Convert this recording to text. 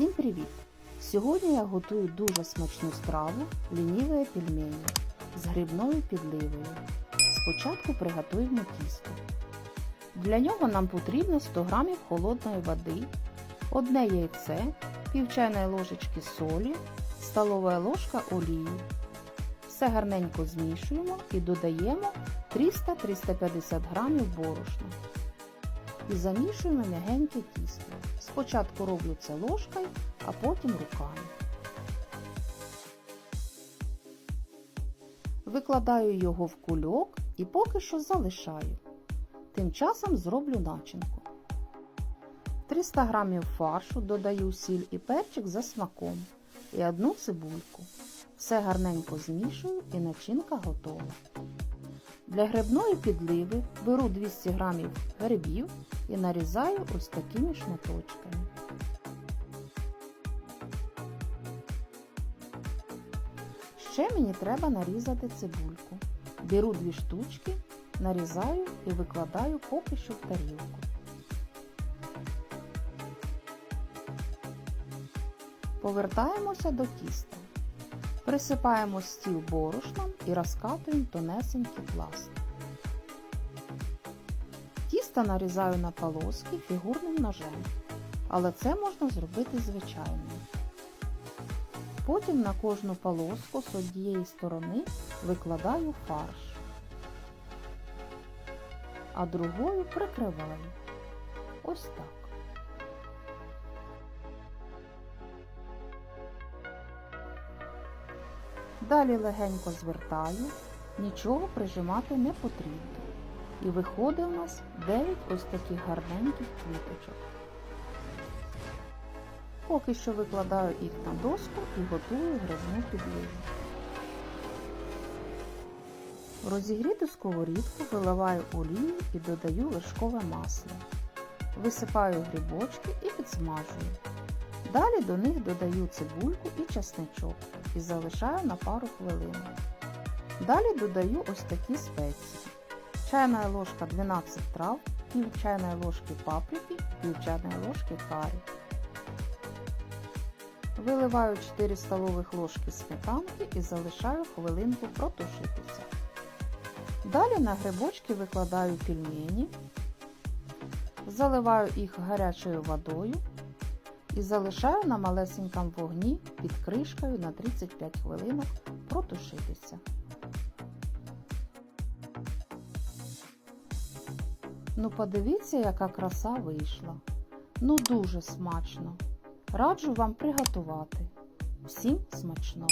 Всім привіт! Сьогодні я готую дуже смачну страву лініве пельмені з грибною підливою. Спочатку приготуємо тісто. Для нього нам потрібно 100 г холодної води, одне яйце, пів чайної ложечки солі, столова ложка олії. Все гарненько змішуємо і додаємо 300-350 г борошна. І замішуємо м'ягеньке тісто. Спочатку роблю це ложкою, а потім руками. Викладаю його в кульок і поки що залишаю. Тим часом зроблю начинку. 300 г фаршу додаю сіль і перчик за смаком і одну цибульку. Все гарненько змішую і начинка готова. Для грибної підливи беру 200 г грибів і нарізаю ось такими шматочками. Ще мені треба нарізати цибульку. Беру дві штучки, нарізаю і викладаю поки що в тарілку. Повертаємося до тіста. Присипаємо стіл борошном і розкатуємо тонесенький пласт. Тісто нарізаю на полоски фігурним ножем, але це можна зробити звичайним. Потім на кожну полоску з однієї сторони викладаю фарш, а другою прикриваю. Ось так. Далі легенько звертаю, нічого прижимати не потрібно. І виходить у нас 9 ось таких гарненьких квіточок. Поки що викладаю їх на доску і готую грибну підливу. В розігріту сковорідку виливаю олію і додаю вершкове масло. Висипаю грибочки і підсмажую. Далі до них додаю цибульку і часничок і залишаю на пару хвилин. Далі додаю ось такі спеції. Чайна ложка 12 трав, пів чайної ложки паприки, пів чайної ложки карі. Виливаю 4 столових ложки сметанки і залишаю хвилинку протушитися. Далі на грибочки викладаю пельмені, заливаю їх гарячою водою і залишаю на малесенькому вогні під кришкою на 35 хвилинок протушитися. Ну подивіться, яка краса вийшла. Ну дуже смачно. Раджу вам приготувати. Всім смачного!